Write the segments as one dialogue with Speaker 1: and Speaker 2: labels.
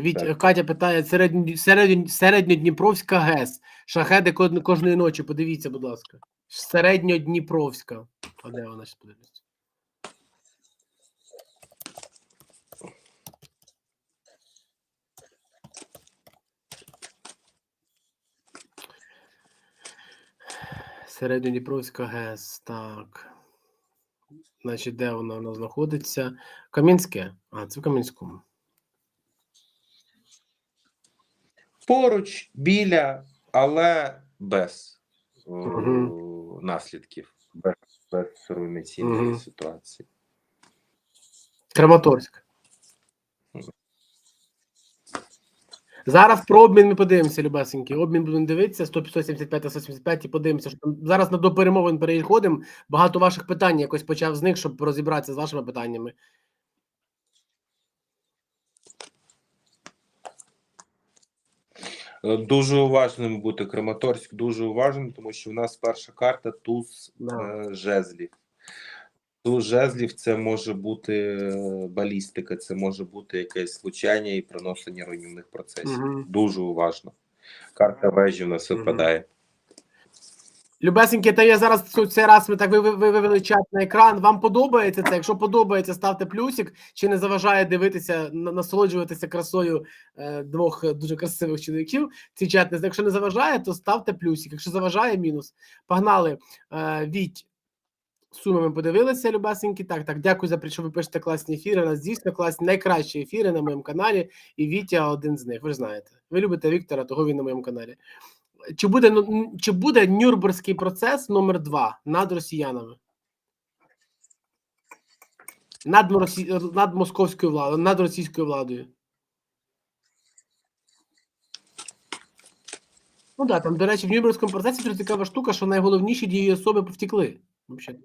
Speaker 1: Від
Speaker 2: Так.
Speaker 1: Катя питає середньо, середньо, середньодніпровська ГЕС. Шахеди кожної ночі. Подивіться, будь ласка. Середньодніпровська. А де вона ще подивиться? Середньодніпровська ГЕС. Так. Значить, де вона нас знаходиться? Кам'янське. А, це в Кам'янському.
Speaker 2: Поруч, біля, але без
Speaker 1: Мгм.
Speaker 2: наслідків, без, без руйнаційної
Speaker 1: Мгм.
Speaker 2: ситуації.
Speaker 1: Краматорськ. Зараз про обмін ми подивимося, любесенькі. Обмін будемо дивитися 100, 175 та 175 і подивимося. Що там. Зараз на до перемовин переходимо. Багато ваших питань якось почав з них, щоб розібратися з вашими питаннями.
Speaker 2: Дуже уважним бути Краматорськ, дуже уважним, тому що в нас перша карта туз
Speaker 1: Да.
Speaker 2: е, жезлів. Туз жезлів це може бути е, балістика, це може бути якесь влучання і приносення руйнівних процесів.
Speaker 1: Мгм.
Speaker 2: Дуже уважно. Карта вежі в нас випадає.
Speaker 1: Любесенькі, та я зараз цей раз так ви- ви- вивели чат на екран. Вам подобається це? Якщо подобається, ставте плюсик. Чи не заважає дивитися, насолоджуватися красою е, двох е, дуже красивих чоловіків? Цей чат не якщо не заважає, то ставте плюсик. Якщо заважає, мінус. Погнали. Е, Віть. Суми ми подивилися, любесенькі. Так, так, дякую за що ви пишете класні ефіри. У нас дійсно класні, найкращі ефіри на моєму каналі. І Вітя один з них. Ви ж знаєте. Ви любите Віктора, того він на моєму каналі. Чи буде ну, чи буде Нюрнберзький процес номер 2 над росіянами? Над, над московською владою, над російською владою. Ну так, да, там, до речі, в Нюрнберзькому процесі дуже цікава штука, що найголовніші дії особи повтекли. Взагалі.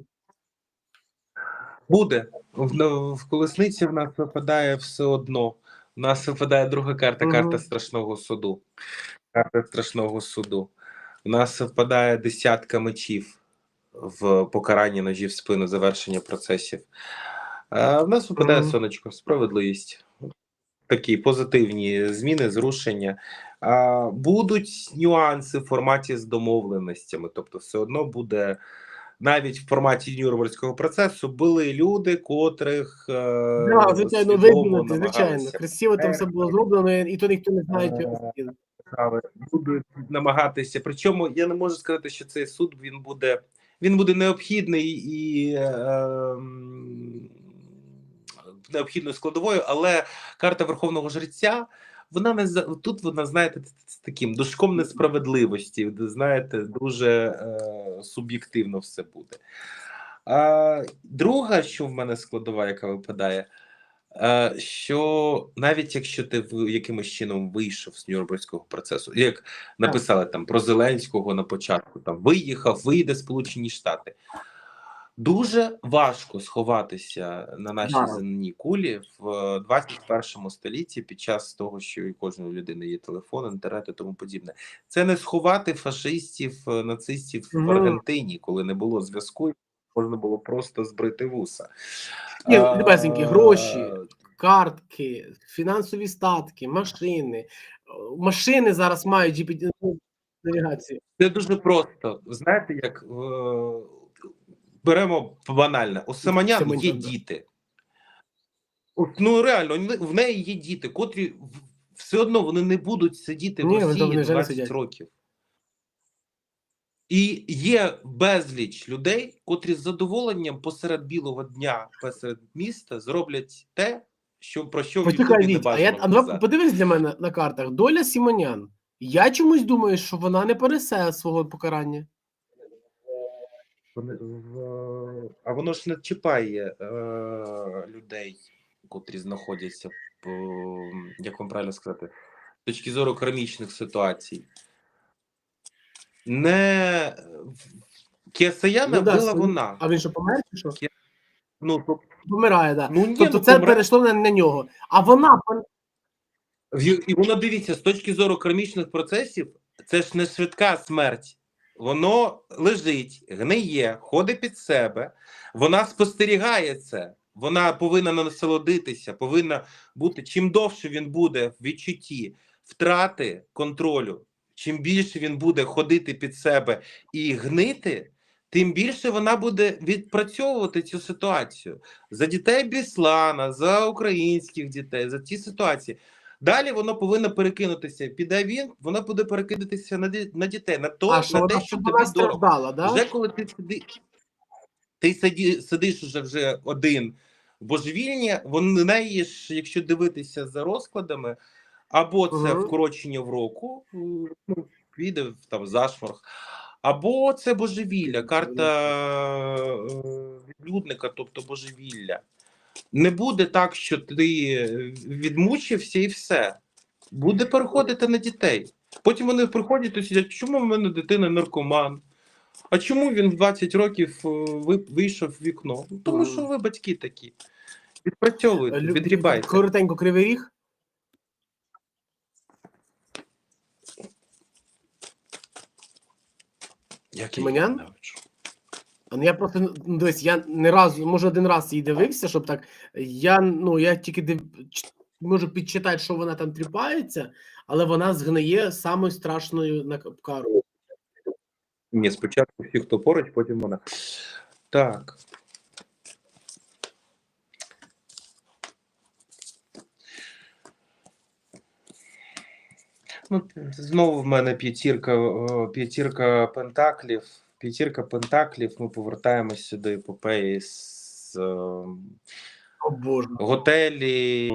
Speaker 2: Буде. В, в колесниці в нас випадає все одно. У нас випадає друга карта,
Speaker 1: Мгм.
Speaker 2: карта страшного суду. Карта страшного суду. У нас випадає десятка мечів в покаранні ножів в спину, завершення процесів. А в нас випадає
Speaker 1: Мгм.
Speaker 2: сонечко, справедливість. Такі позитивні зміни, зрушення. А, будуть нюанси в форматі з домовленостями. Тобто, все одно буде навіть в форматі Нюрнберзького процесу були люди, котрих е,
Speaker 1: Да, звичайно,
Speaker 2: свідомо
Speaker 1: звичайно. Красиво там все було зроблено, і то ніхто не знає,
Speaker 2: Е, будуть намагатися. Причому я не можу сказати, що цей суд він буде він буде необхідний і е, м, необхідною складовою, але карта Верховного Жреця. Вона не тут вона знаєте з таким душком несправедливості. Знаєте, дуже е, суб'єктивно все буде. А, друга, що в мене складова, яка випадає, е, що навіть якщо ти в якимось чином вийшов з Нюрнберзького процесу, як написали там про Зеленського на початку, там виїхав, вийде Сполучені Штати. Дуже важко сховатися на нашій
Speaker 1: Да.
Speaker 2: земній кулі в 21 столітті під час того, що у кожної людини є телефон, інтернет і тому подібне. Це не сховати фашистів, е, нацистів в Аргентині, коли не було зв'язку, можна було просто збрити вуса.
Speaker 1: Ні,
Speaker 2: А,
Speaker 1: гроші. картки, фінансові статки, машини. Машини зараз мають навігацію.
Speaker 2: Це дуже просто. Знаєте, як е, беремо банальне. У Семенян, є діти. От, Ну реально, в- в неї є діти, котрі все одно вони не будуть сидіти в
Speaker 1: Ні, вони
Speaker 2: Росії
Speaker 1: там не вже не
Speaker 2: 20 років. І є безліч людей, котрі з задоволенням посеред білого дня, посеред міста зроблять те, що про що в
Speaker 1: Почекай,
Speaker 2: не
Speaker 1: а я а давай подивись для мене на картах. Доля Сімонян. Я чомусь думаю, що вона не понесе свого покарання.
Speaker 2: Вони в- А воно ж не чіпає е, людей, котрі знаходяться в, як вам правильно сказати, з точки зору кармічних ситуацій. Не Кіасаяна
Speaker 1: Ну да,
Speaker 2: була вона.
Speaker 1: А він що помер чи що?
Speaker 2: Ну, то-
Speaker 1: Помирає. Да.
Speaker 2: ну, ні,
Speaker 1: тобто
Speaker 2: ну,
Speaker 1: це
Speaker 2: помре.
Speaker 1: перейшло на, на нього. А вона
Speaker 2: І воно дивіться, з точки зору кармічних процесів, це ж не швидка смерть. Воно лежить, гниє, ходить під себе, вона спостерігає це. Вона повинна насолодитися, повинна бути чим довше він буде в відчутті втрати контролю, чим більше він буде ходити під себе і гнити, тим більше вона буде відпрацьовувати цю ситуацію за дітей Біслана, за українських дітей, за ці ситуації. Далі воно повинно перекинутися. Піде він, воно буде перекидатися на, ді- на дітей, на то,
Speaker 1: а що
Speaker 2: на
Speaker 1: вона,
Speaker 2: те, що
Speaker 1: щоб
Speaker 2: тобі
Speaker 1: вона
Speaker 2: дорого.
Speaker 1: страждала, да?
Speaker 2: Вже коли ти сиди, ти сиді, сидиш уже вже один в божевільні, в неї ж, якщо дивитися за розкладами, або це
Speaker 1: Мгм.
Speaker 2: вкорочення в року, м, ну, піде в там зашморг, або це божевілля, карта е, відлюдника, тобто божевілля. Не буде так, що ти відмучився і все. Буде переходити на дітей. Потім вони приходять і сидять, чому в мене дитина наркоман? А чому він в 20 років е, вийшов в вікно? Ну, Тому що ви батьки такі. Відпрацьовуйте, відгрібайте.
Speaker 1: Коротенько кривий ріг.
Speaker 2: Як
Speaker 1: Тимонян?
Speaker 2: ненавиджу.
Speaker 1: А ну я просто ну, дивись, я не разу, може, один раз її дивився, щоб так. Я ну я тільки див, можу підчитати, що вона там тріпається, але вона згниє самою страшною на кару.
Speaker 2: Ні, спочатку всі, хто поруч, потім вона. Так. Ну, знову в мене п'ятірка, п'ятірка пентаклів. П'ятірка пентаклів. Ми повертаємось сюди епопеї з е,
Speaker 1: О Боже.
Speaker 2: готелі.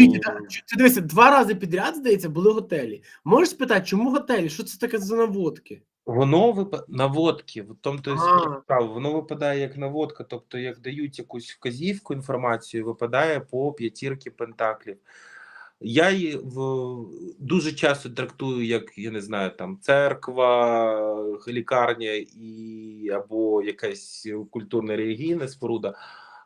Speaker 1: Вітя, та- ч- ти дивися, два рази підряд, здається, були готелі. Можеш спитати, чому готелі? Що це таке за наводки?
Speaker 2: Воно випадає наводки, в тому то
Speaker 1: А.
Speaker 2: справа. Воно випадає як наводка, тобто як дають якусь вказівку, інформацію, випадає по п'ятірки пентаклів. Я її в дуже часто трактую як я не знаю, там церква, лікарня і або якась культурна релігійна споруда.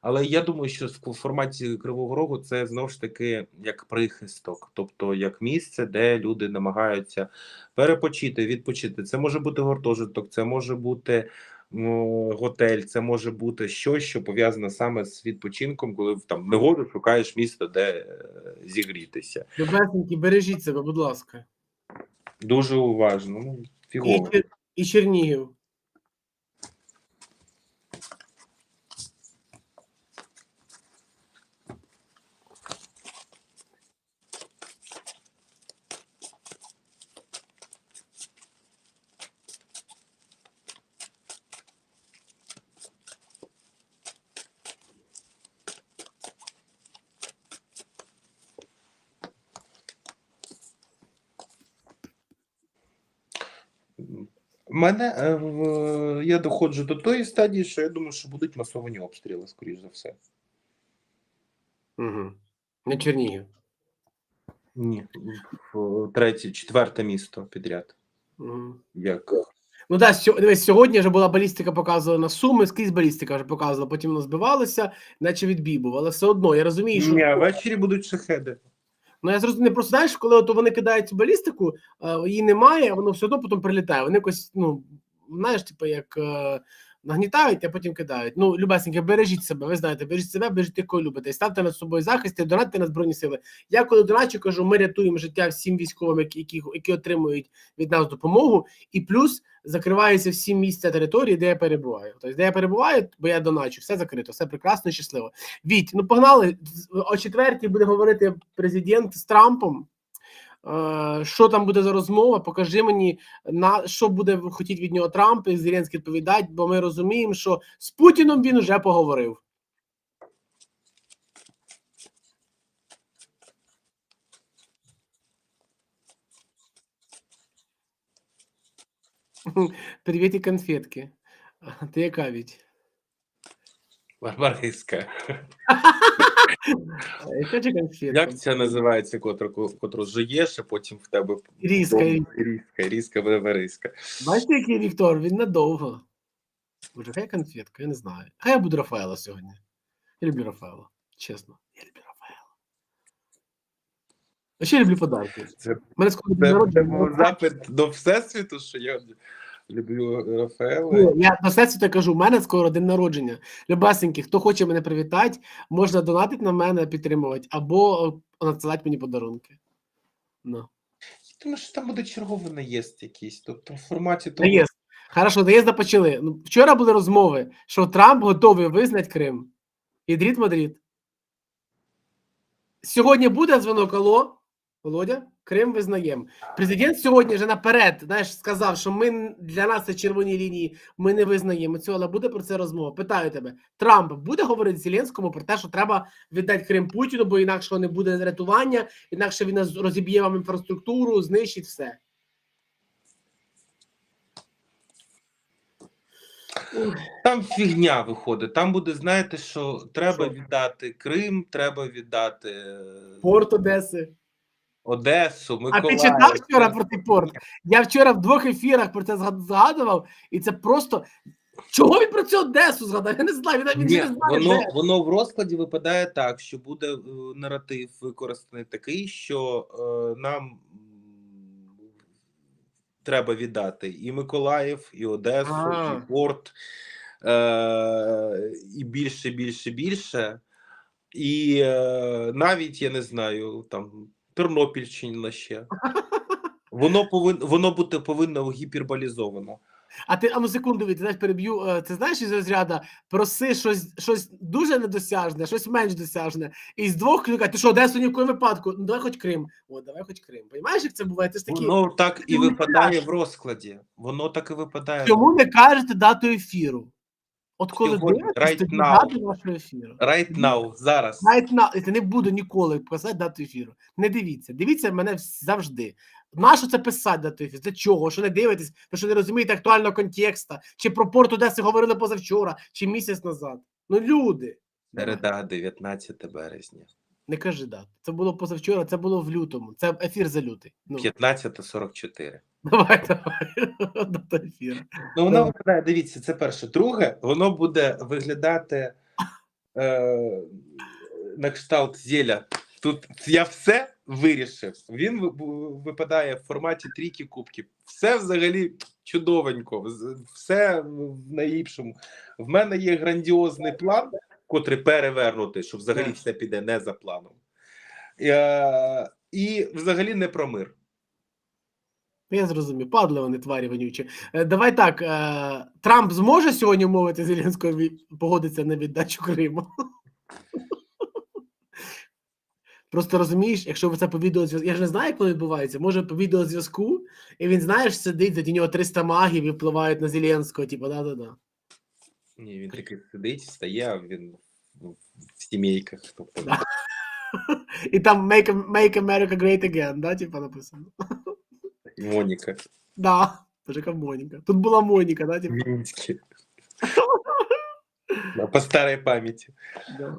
Speaker 2: Але я думаю, що в форматі Кривого Рогу це знову ж таки як прихисток, тобто як місце, де люди намагаються перепочити, відпочити. Це може бути гуртожиток, це може бути готель, це може бути щось, що пов'язане саме з відпочинком, коли в там негоду шукаєш місто, де е, зігрітися.
Speaker 1: Любесенькі, бережіть себе, будь ласка.
Speaker 2: Дуже уважно. Ну,
Speaker 1: І,
Speaker 2: фігово.
Speaker 1: Чер- і Чернігів.
Speaker 2: Мене е, я доходжу до тої стадії, що я думаю, що будуть масовані обстріли, скоріш за все.
Speaker 1: Угу. Не Чернігів.
Speaker 2: Ні, третє, четверте місто підряд.
Speaker 1: Угу.
Speaker 2: Як
Speaker 1: Ну так, да, дивись, сьогодні вже була балістика показувала на суми, скрізь балістика вже показувала, потім вона збивалася, наче відбій був. Але все одно я розумію, що
Speaker 2: Ні, а ввечері будуть шахеди.
Speaker 1: Ну я зрозумів, просто знаєш, коли от вони кидають цю балістику, е, її немає, воно все одно потім прилітає. Вони якось, ну знаєш, типу, як е, нагнітають, а потім кидають. Ну, любесеньке, бережіть себе, ви знаєте, бережіть себе, бережіть тих, кого любите. Ставте над собою захист, і донатьте на збройні сили. Я коли доначу, кажу, ми рятуємо життя всім військовим, які, які, які отримують від нас допомогу, і плюс закриваються всі місця території, де я перебуваю. Тобто, де я перебуваю, бо я доначу, все закрито, все прекрасно щасливо. Віть, ну погнали. О четвертій буде говорити президент з Трампом. Е, Що там буде за розмова? Покажи мені на що буде хотіти від нього Трамп і Зеленський відповідати, бо ми розуміємо, що з Путіном він вже поговорив. Привіт і конфетки. Ти яка Віть? А конфетка?
Speaker 2: Як це називається, котру, котру жуєш, а потім в тебе
Speaker 1: Різка.
Speaker 2: різка, різка барбариська.
Speaker 1: Бачите, який Віктор, він надовго. Боже, хай конфетка, я не знаю. Хай я буду Рафаела сьогодні. Я люблю Рафаела. Чесно, я люблю Рафаела. А ще я люблю подарки.
Speaker 2: Це-
Speaker 1: Мене скоро
Speaker 2: Це, це був запит до всесвіту, що я люблю Рафаела.
Speaker 1: Ну, я до сесії кажу, у мене скоро день народження. Любасенькі, хто хоче мене привітати, можна донатити на мене, підтримувати, або е, надсилати мені подарунки. Ну.
Speaker 2: Тому що там буде черговий наїзд якийсь. Тобто в форматі того.
Speaker 1: Наїзд. Хорошо, наїзда почали. Ну, вчора були розмови, що Трамп готовий визнати Крим. Ідріт Мадрид. Сьогодні буде дзвонок Алло, Володя, Крим визнаємо. Президент сьогодні вже наперед знаєш, сказав, що ми для нас це червоні лінії, ми не визнаємо цього, але буде про це розмова. Питаю тебе, Трамп буде говорити Зеленському про те, що треба віддати Крим Путіну, бо інакше не буде рятування, інакше він розіб'є вам інфраструктуру, знищить все.
Speaker 2: Там фігня виходить. Там буде, знаєте, що треба віддати Крим, треба віддати е,
Speaker 1: Порт Одеси.
Speaker 2: Одесу,
Speaker 1: А ти читав вчора про цей порт? Я вчора в двох ефірах про це згадував, і це просто. Чого він про цю Одесу згадав? Я не знаю. Він, він
Speaker 2: Ні,
Speaker 1: не знає,
Speaker 2: воно,
Speaker 1: де.
Speaker 2: воно в розкладі випадає так, що буде е, наратив використаний такий, що е, нам треба віддати і Миколаїв, і Одесу,
Speaker 1: А.
Speaker 2: і порт, е, і більше, більше, більше. І е, навіть я не знаю, там Тернопільщина ще. Воно повинно воно бути повинно гіперболізовано.
Speaker 1: А ти а ну секунду, Віт, знаєш, переб'ю. е, Це знаєш із розряду проси щось, щось дуже недосяжне, щось менш досяжне. І з двох клюка, ти що, Одесу ні в коєму випадку? Ну давай хоч Крим. О, давай хоч Крим. Понімаєш, як це буває? Ти ж такі.
Speaker 2: Воно так і випадає в розкладі. Воно так і випадає.
Speaker 1: Чому не кажете дату ефіру? От коли
Speaker 2: right now.
Speaker 1: дату вашого ефіру.
Speaker 2: Right now, зараз.
Speaker 1: Навіть на я не буду ніколи писати дату ефіру. Не дивіться. Дивіться мене завжди. Нащо це писати дату ефіру? Для чого? Що не дивитесь? то що не розумієте актуального контекста? Чи про порт Одеси говорили позавчора, чи місяць назад? Ну, люди.
Speaker 2: Середа, 19 березня,
Speaker 1: Не кажи дату. Це було позавчора, це було в лютому. Це ефір за лютий. Ну,
Speaker 2: 15.44.
Speaker 1: давай, давай. Дата ефіру.
Speaker 2: Ну, воно виглядає, дивіться, це перше. Друге, воно буде виглядати е, на кшталт зеля. Тут я все вирішив. Він випадає в форматі трійки кубків. Все взагалі чудовенько, все в найліпшому. В мене є грандіозний план, котрий перевернутий, що взагалі все піде не за планом. Е, і взагалі не про мир.
Speaker 1: Я зрозумів, падли вони тварі вонючі. Е, Давай так. е, Трамп зможе сьогодні вмовити Зеленського погодитися на віддачу Криму. Просто розумієш, якщо ви це по відеозв'язку. Я ж не знаю, як воно відбувається. Може по відеозв'язку, і він, знаєш, сидить, у нього 300 магів і впливають на Зеленського, типу, да-да-да.
Speaker 2: Ні, він такий сидить, встає, а він в в сімейках. Тобто,
Speaker 1: Да. І там make, make America Great Again, да, типу написано.
Speaker 2: Моніка.
Speaker 1: Да. Боже, яка Моніка. Тут була Моніка, да, типу.
Speaker 2: Мінські. Да, По старій пам'яті.
Speaker 1: Да.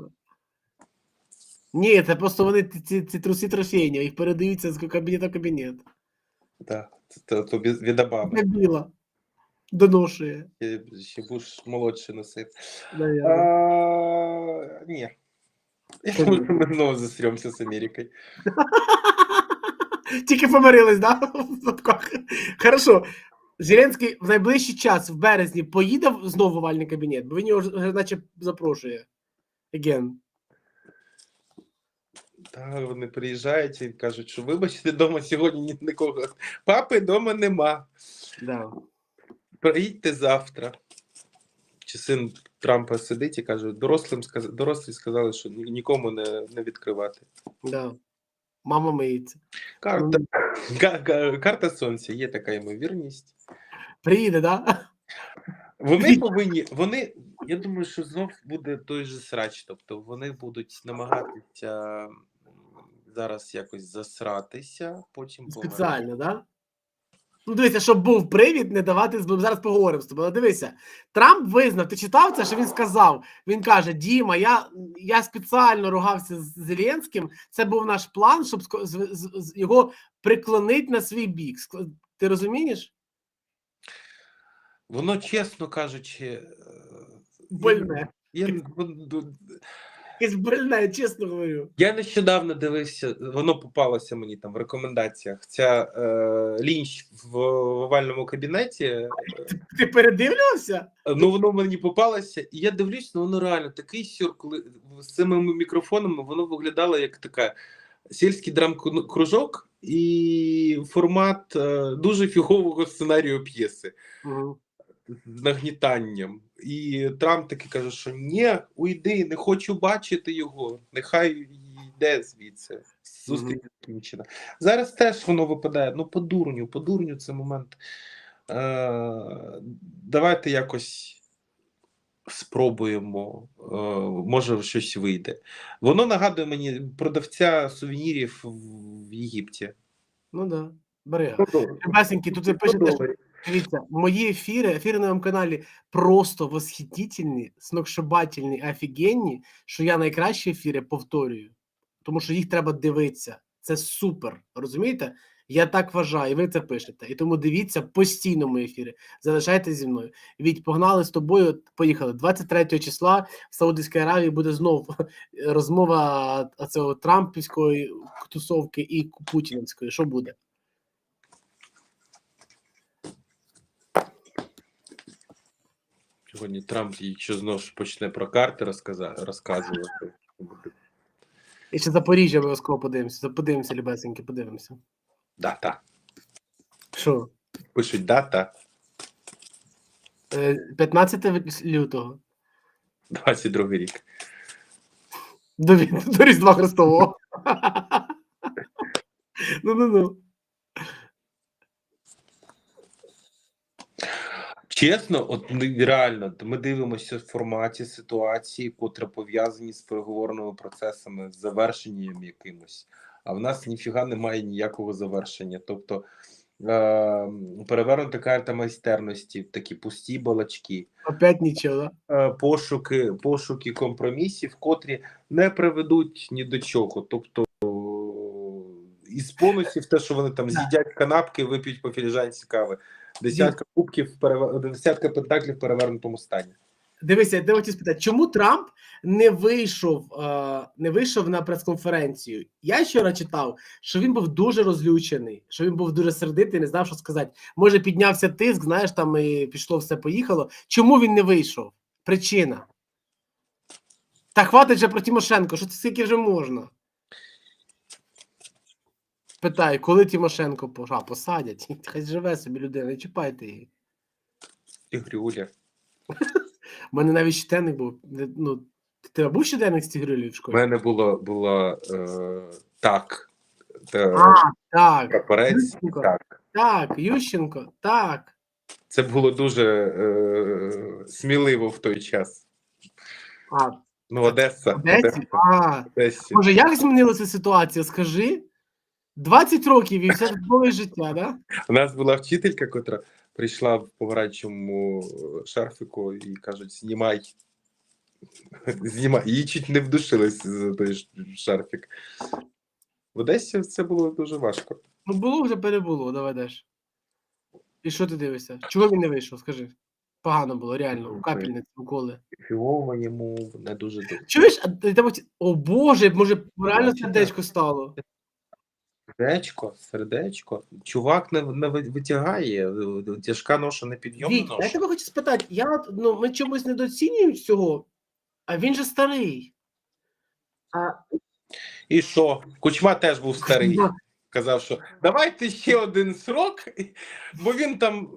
Speaker 1: Ні, це просто вони ці, ці, ці труси трофейні, їх передаються з кабінету в кабінет.
Speaker 2: Да, то, то від від баби.
Speaker 1: Не біла. Доношує.
Speaker 2: Ще, будеш молодше носити. А, ні. Я думаю, що ми знову зустрімося з Америкою.
Speaker 1: Тільки помирились, да? Хорошо. Зеленський в найближчий час, в березні, поїде знову в овальний кабінет, бо він його вже, наче запрошує. Again.
Speaker 2: Так, вони приїжджають і кажуть, що вибачте, вдома сьогодні ні- нікого. Папи вдома нема.
Speaker 1: Да.
Speaker 2: Приїдьте завтра. Чи син Трампа сидить і каже, дорослим сказ... дорослі сказали, що нікому не, не відкривати.
Speaker 1: Да. Мама миється.
Speaker 2: Карта, ка- ка- карта сонця, є така ймовірність.
Speaker 1: Приїде, да?
Speaker 2: Вони повинні, вони, я думаю, що знов буде той же срач. Тобто вони будуть намагатися зараз якось засратися, потім.
Speaker 1: Спеціально, да? Ну, дивися, щоб був привід не давати зараз поговоримо з тобою. Дивися, Трамп визнав, ти читав це, що він сказав. Він каже: Діма, я, я спеціально ругався з Зеленським. Це був наш план, щоб його приклонити на свій бік. Ти розумієш?
Speaker 2: Воно, чесно кажучи, е,
Speaker 1: Больне.
Speaker 2: Я, я, ну,
Speaker 1: якесь больне, я чесно говорю.
Speaker 2: Я нещодавно дивився, воно попалося мені там в рекомендаціях. Ця е, лінч в, в овальному кабінеті. е,
Speaker 1: Ти передивлювався?
Speaker 2: Ну, воно мені попалося, і я дивлюсь, ну воно реально такий сюр, коли з цими мікрофонами воно виглядало як така сільський драм-кружок і формат е, дуже фігового сценарію п'єси
Speaker 1: Угу.
Speaker 2: З нагнітанням. І Трамп таки каже, що ні, уйди, не хочу бачити його. Нехай йде звідси. Зустріч закінчена. Зараз теж воно випадає. Ну, по дурню, по дурню це момент. Е, давайте якось спробуємо, е, може щось вийде. Воно нагадує мені продавця сувенірів в Єгипті.
Speaker 1: Ну да. Бери. Басеньки, тут ви пишете, що Дивіться, мої ефіри, ефіри на моєму каналі просто восхитительні, сногсшибательні, офігенні, що я найкращі ефіри повторюю, тому що їх треба дивитися. Це супер. Розумієте? Я так вважаю, і ви це пишете. І тому дивіться постійно мої ефіри. Залишайтеся зі мною. Від погнали з тобою. Поїхали. 23 числа в Саудівській Аравії буде знов розмова цього Трампівської тусовки і Путінської. Що буде?
Speaker 2: Сьогодні Трамп, якщо знову ж почне про карти розказувати.
Speaker 1: І ще Запоріжжя обов'язково подивимося. Подивимося, любесеньки, подивимося.
Speaker 2: Дата.
Speaker 1: Що?
Speaker 2: Пишуть дата
Speaker 1: Е, 15 лютого.
Speaker 2: 22 рік.
Speaker 1: До, до Різдва Христового. Ну ну ну.
Speaker 2: Чесно, от реально, ми дивимося в форматі ситуації, котра пов'язані з переговорними процесами, з завершенням якимось. А в нас ніфіга немає ніякого завершення. Тобто е- перевернута карта майстерності, такі пусті балачки,
Speaker 1: Опять нічого,
Speaker 2: е- пошуки, пошуки компромісів, котрі не приведуть ні до чого. Тобто із бонусів те, що вони там з'їдять канапки, вип'ють по філіжанці кави. Десятка кубків, перевер- десятка пентаклів в перевернутому стані.
Speaker 1: Дивися, я хотів спитати, чому Трамп не вийшов, е, не вийшов на прес-конференцію? Я вчора читав, що він був дуже розлючений, що він був дуже сердитий, не знав, що сказати. Може, піднявся тиск, знаєш, там і пішло все, поїхало. Чому він не вийшов? Причина. Та хватить же про Тимошенко, що це скільки вже можна? Питаю, коли Тимошенко а, посадять? Хай живе собі людина, не чіпайте її.
Speaker 2: Ігрюля.
Speaker 1: У мене навіть щоденник був. Ну, ти тебе був щоденник з тігрилів в
Speaker 2: У
Speaker 1: школі?
Speaker 2: мене було, було е, так. Та,
Speaker 1: А, так,
Speaker 2: прапорець,
Speaker 1: Ющенко.
Speaker 2: так.
Speaker 1: так, Ющенко, так.
Speaker 2: Це було дуже е, сміливо в той час.
Speaker 1: А,
Speaker 2: Ну, Одеса.
Speaker 1: Одесі? А,
Speaker 2: Одесі.
Speaker 1: може, як змінилася ситуація? Скажи. 20 років і все нове життя, да?
Speaker 2: У нас була вчителька, котра прийшла в пограчому шарфику і кажуть: знімай. Знімай. Її чуть не вдушились за той ш- шарфік. В Одесі це було дуже важко.
Speaker 1: Ну, було вже перебуло, давай даш. І що ти дивишся? Чого він не вийшов? Скажи. Погано було, реально, у капельниці, уколи.
Speaker 2: Фіово йому не дуже добре.
Speaker 1: Чуєш, а ти там, о Боже, може, реально сердечко стало.
Speaker 2: Сердечко, сердечко. Чувак не, не витягає, е, тяжка ноша не підйомна
Speaker 1: Віть, я тебе хочу спитати, я, ну, ми чомусь недооцінюємо цього, а він же старий. А,
Speaker 2: І що? Кучма теж був старий. Казав, що давайте ще один срок, бо він там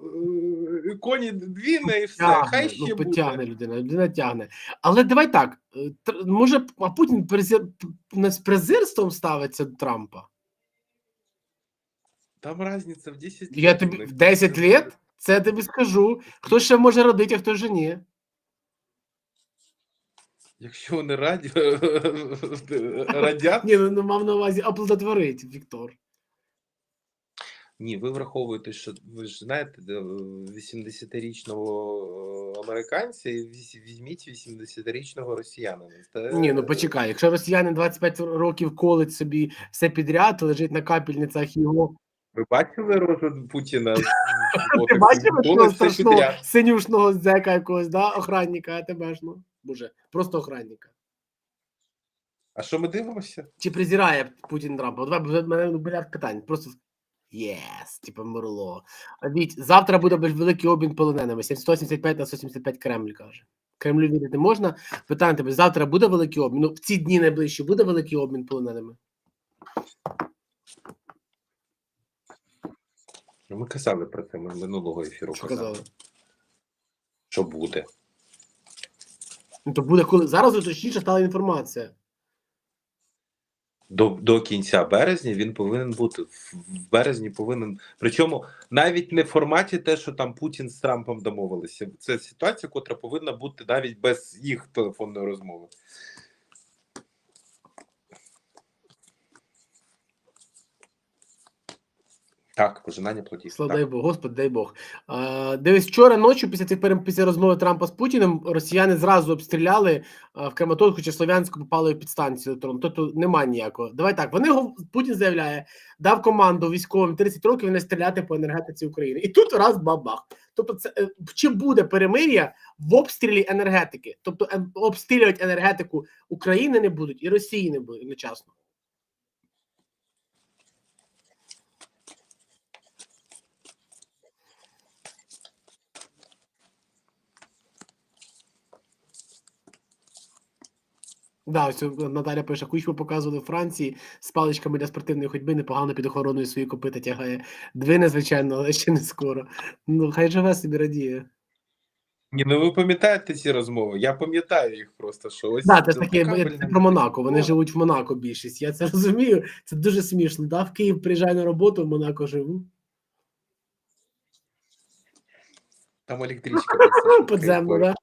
Speaker 2: е, коні двіне і все.
Speaker 1: Тягне,
Speaker 2: Хай ще
Speaker 1: ну,
Speaker 2: буде.
Speaker 1: потягне людина, людина тягне. Але давай так, е, може, а Путін презир- з презирством ставиться до Трампа?
Speaker 2: Там різниця в 10
Speaker 1: Я тобі в 10 лет, це я тобі скажу. Хто ще може родити, а хто вже ні.
Speaker 2: Якщо вони раді... радять,
Speaker 1: Ні, ну, ну мав на увазі оплодотворить, Віктор.
Speaker 2: ні, ви враховуєте, що ви ж знаєте, е, 80-річного американця і візьміть 80-річного росіянина. Це-
Speaker 1: Ні, ну почекай, якщо росіянин 25 років колить собі все підряд, лежить на капельницях його.
Speaker 2: Ви бачили рожу Путіна?
Speaker 1: Ти бачив страшного синюшного зека якогось, да? охранника, а тебе ж ну. Боже, просто охранника.
Speaker 2: А що ми дивимося?
Speaker 1: Чи презирає Путін Трампа? От мене біля питань. Просто єс, типу Мурло. А Віть, завтра буде великий обмін полоненими. 175 на 175 Кремль каже. Кремлю вірити можна. Питання тебе, завтра буде великий обмін? Ну, в ці дні найближчі буде великий обмін полоненими?
Speaker 2: Ми казали про це ми минулого ефіру.
Speaker 1: Що
Speaker 2: казали,
Speaker 1: казали?
Speaker 2: що буде.
Speaker 1: Ну, то буде коли. Зараз точніше стала інформація.
Speaker 2: До, до кінця березня він повинен бути. В в березні повинен. Причому навіть не в форматі те, що там Путін з Трампом домовилися. Це ситуація, котра повинна бути навіть без їх телефонної розмови. Так, пожинання плодів.
Speaker 1: Слава дай Бог, Господи, дай Бог. А, дивись, вчора ночі, після цих після розмови Трампа з Путіним, росіяни зразу обстріляли а, в Краматорську чи Слов'янську попали в підстанцію електронну. Тобто немає ніякого. Давай так. Вони Путін заявляє, дав команду військовим 30 років не стріляти по енергетиці України. І тут раз бабах. Тобто, це е, чи буде перемир'я в обстрілі енергетики? Тобто е, обстрілювати енергетику України не будуть і Росії не буде одночасно. Да, ось е, Наталя пише, кучму показували в Франції з паличками для спортивної ходьби, непогано під охороною свої копита тягає. Двине, звичайно, але ще не скоро. Ну, хай живе собі радіє.
Speaker 2: Ні, ну ви пам'ятаєте ці розмови? Я пам'ятаю їх просто, що ось
Speaker 1: Да, це таке
Speaker 2: така,
Speaker 1: про Монако. Вони
Speaker 2: ну,
Speaker 1: живуть в Монако більшість. Я це розумію. Це дуже смішно. Да? В Київ приїжджаю на роботу, в Монако живу.
Speaker 2: Там електричка.
Speaker 1: Подземно, да?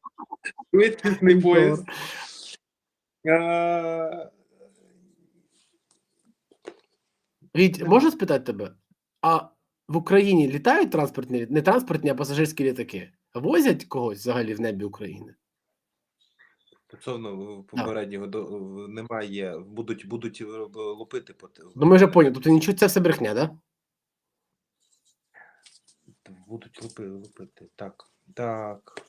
Speaker 2: Швидкісний поїзд.
Speaker 1: Віть, можу спитати тебе? А в Україні літають транспортні не транспортні, а пасажирські літаки? Возять когось взагалі в небі України?
Speaker 2: Стосовно попереднього до немає, будуть будуть е, лупити по
Speaker 1: Ну, ми вже поняли. Тобто нічого це все брехня, да?
Speaker 2: будуть лупи, лупити. Так, так.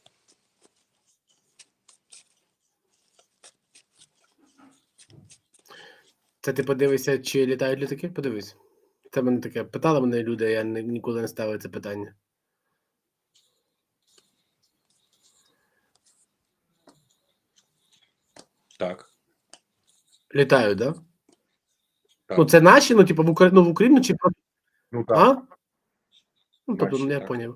Speaker 1: Це ти подивишся, чи літають літаки? Подивись. Це мене таке. Питали мене люди, я ні- ніколи не ставив це питання.
Speaker 2: Так.
Speaker 1: Літають, да?
Speaker 2: Так.
Speaker 1: Ну, це наші, ну, типу, в Україну, ну, в Україну чи.
Speaker 2: Ну
Speaker 1: А? Ну, тобто,
Speaker 2: Наші,
Speaker 1: ну, я
Speaker 2: так.
Speaker 1: поняв.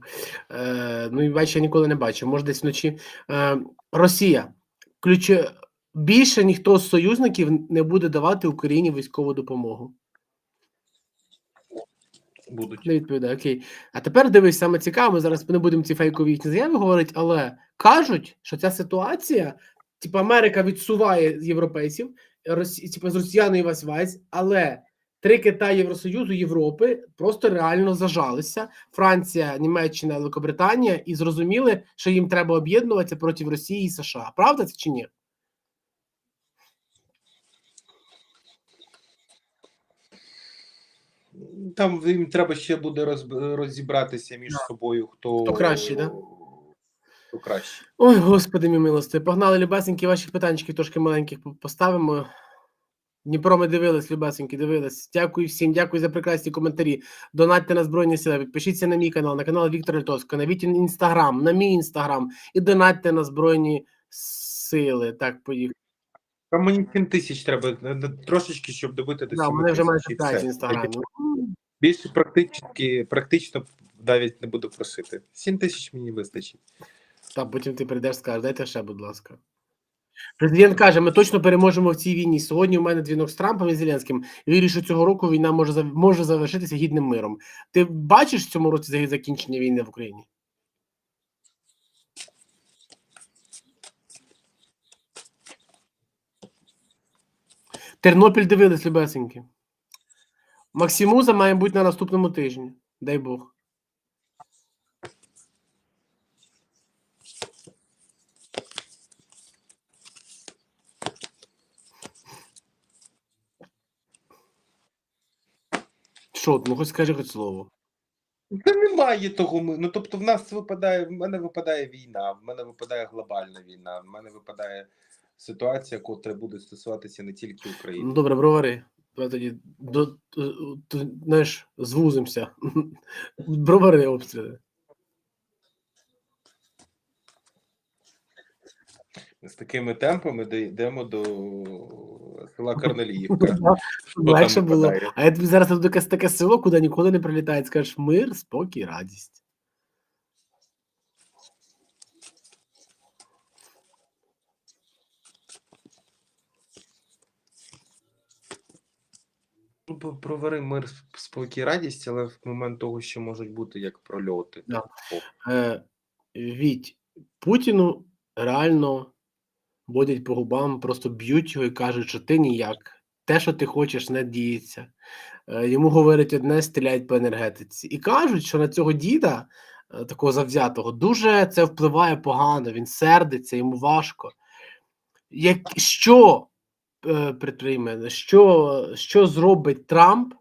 Speaker 1: Е, ну, і бачиш, я ніколи не бачив. Може, десь вночі. Е, Росія. Ключ... Більше ніхто з союзників не буде давати Україні військову допомогу.
Speaker 2: Будуть.
Speaker 1: Не відповідає, окей. А тепер дивись, саме цікаво, ми зараз не будемо ці фейкові їхні заяви говорити, але кажуть, що ця ситуація, типу, Америка відсуває європейців, Росі, типу, з росіяною весь весь, але три Китай Євросоюзу Європи просто реально зажалися. Франція, Німеччина, Великобританія і зрозуміли, що їм треба об'єднуватися проти Росії і США. Правда це чи ні?
Speaker 2: Там їм треба ще буде розібратися між собою, хто,
Speaker 1: Хто кращий, да?
Speaker 2: Хто краще.
Speaker 1: Ой, господи, мій милости. Погнали, любесенькі, ваші питанчики трошки маленьких поставимо. Дніпро ми дивились, любесенькі, дивились. Дякую всім, дякую за прекрасні коментарі. Донатьте на Збройні Сили, підпишіться на мій канал, на канал Віктора Литовського, на Вітін інстаграм, на мій інстаграм і донатьте на Збройні Сили. Так, поїхали.
Speaker 2: Там мені 7 тисяч треба е, трошечки, щоб добити до
Speaker 1: Да, у
Speaker 2: 7
Speaker 1: мене вже майже 5
Speaker 2: все. Більше практично, практично навіть не буду просити. 7 тисяч мені вистачить.
Speaker 1: Та потім ти прийдеш, скажеш, дайте ще, будь ласка. Президент каже: ми точно переможемо в цій війні. Сьогодні у мене дзвінок з Трампом і Зеленським. Вірю, що цього року війна може може завершитися гідним миром. Ти бачиш в цьому році закінчення війни в Україні? Тернопіль дивились, любесеньки. Максимуза має бути на наступному тижні. Дай Бог. Що, ну хоч скажи хоч слово.
Speaker 2: Та немає того. ми- Ну тобто, в нас випадає, в мене випадає війна, в мене випадає глобальна війна, в мене випадає ситуація, котра буде стосуватися не тільки
Speaker 1: Ну,
Speaker 2: України.
Speaker 1: добре, бровари. Давай тоді до, до, до, знаєш, звузимося. Бровари обстріли.
Speaker 2: З такими темпами дійдемо до села Карналіївка.
Speaker 1: Легше було. А я тобі зараз тут таке село, куди ніколи не прилітає. Скажеш мир, спокій, радість.
Speaker 2: Ну, про- провери мир, сп- спокій, радість, але в момент того, що можуть бути як прольоти.
Speaker 1: Да. Е, Віть, Путіну реально водять по губам, просто б'ють його і кажуть, що ти ніяк. Те, що ти хочеш, не діється. Е, Йому говорять одне, стріляють по енергетиці. І кажуть, що на цього діда, е, такого завзятого, дуже це впливає погано, він сердиться, йому важко. Як, що е, предприйме, що, що зробить Трамп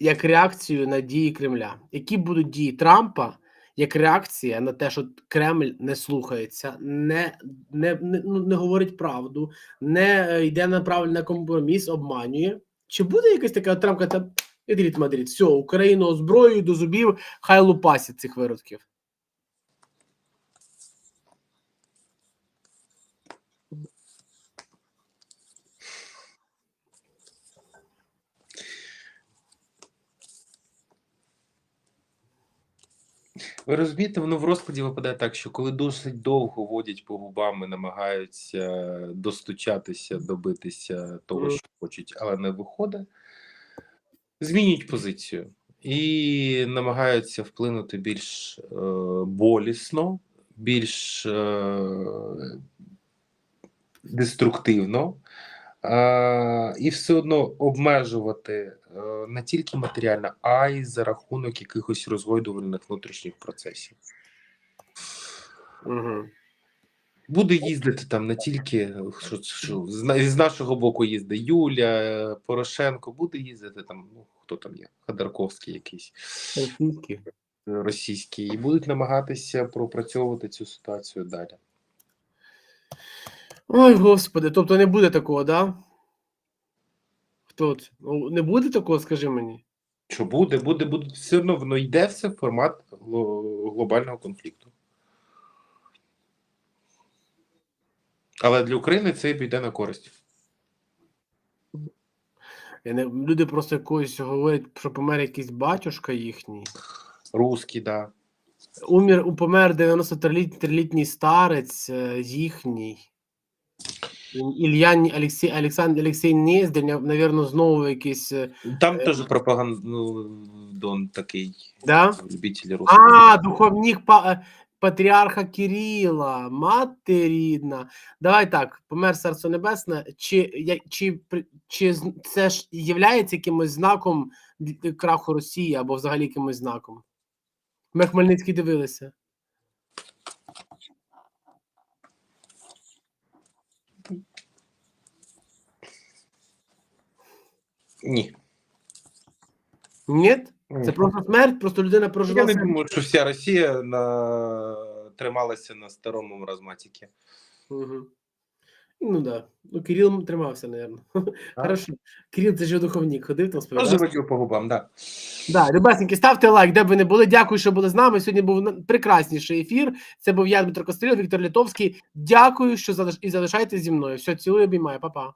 Speaker 1: як реакцію на дії Кремля? Які будуть дії Трампа як реакція на те, що Кремль не слухається, не, не, не, ну, не говорить правду, не е, йде на правильний компроміс, обманює? Чи буде якась така Трамп каже, Ідріт Мадрид, все, Україну озброєю до зубів, хай лупасять цих виродків.
Speaker 2: Ви розумієте, воно в розкладі випадає так, що коли досить довго водять по губам і намагаються достучатися, добитися того, що хочуть, але не виходить, змінюють позицію і намагаються вплинути більш е, болісно, більш е, деструктивно. А, і все одно обмежувати не тільки матеріально, а й за рахунок якихось розгойдувальних внутрішніх процесів.
Speaker 1: Угу.
Speaker 2: Буде їздити там не тільки е, що, що, з, нашого боку їздить Юля, е, Порошенко, буде їздити там, ну хто там є, Ходорковський якийсь
Speaker 1: Російські.
Speaker 2: е, російський, і будуть намагатися пропрацьовувати цю ситуацію далі.
Speaker 1: Ой, господи, тобто не буде такого, да? Хто це? Ну, Не буде такого, скажи мені.
Speaker 2: Що буде, буде, буде все одно воно йде все в формат глобального конфлікту. Але для України це піде на користь.
Speaker 1: Я не, люди просто якось говорять, що помер якийсь батюшка їхній.
Speaker 2: Русський, да.
Speaker 1: Умер, у- помер 93-літній старець е, їхній. Ілля Ні- Олексій, Олександр Олексій Нєздер, навірно, знову якийсь. е,
Speaker 2: Там
Speaker 1: Е,
Speaker 2: теж пропагандон такий
Speaker 1: Да?
Speaker 2: любитель русского.
Speaker 1: А, духовник па, е, патріарха Кирила, мати рідна. Давай так, помер Царство Небесне. Чи, я- чи, чи це ж являється якимось знаком краху Росії або взагалі якимось знаком? Ми Хмельницький дивилися.
Speaker 2: Ні.
Speaker 1: Ні?
Speaker 2: Ні.
Speaker 1: Це просто смерть, просто людина прожила.
Speaker 2: Я не
Speaker 1: смерть.
Speaker 2: думаю, що вся Росія на... трималася на старому маразматіки.
Speaker 1: Угу. Ну да. Ну, Кирил тримався, напевно. Хорошо. Кирил, це ж духовник, ходив там сповідав.
Speaker 2: водів по губам, да.
Speaker 1: Да, любесеньки, ставте лайк, де б ви не були. Дякую, що були з нами. Сьогодні був прекрасніший ефір. Це був я, Дмитро Костріл, Віктор Літовський. Дякую, що залиш... і залишаєтесь зі мною. Все, цілую, обіймаю, Па-па.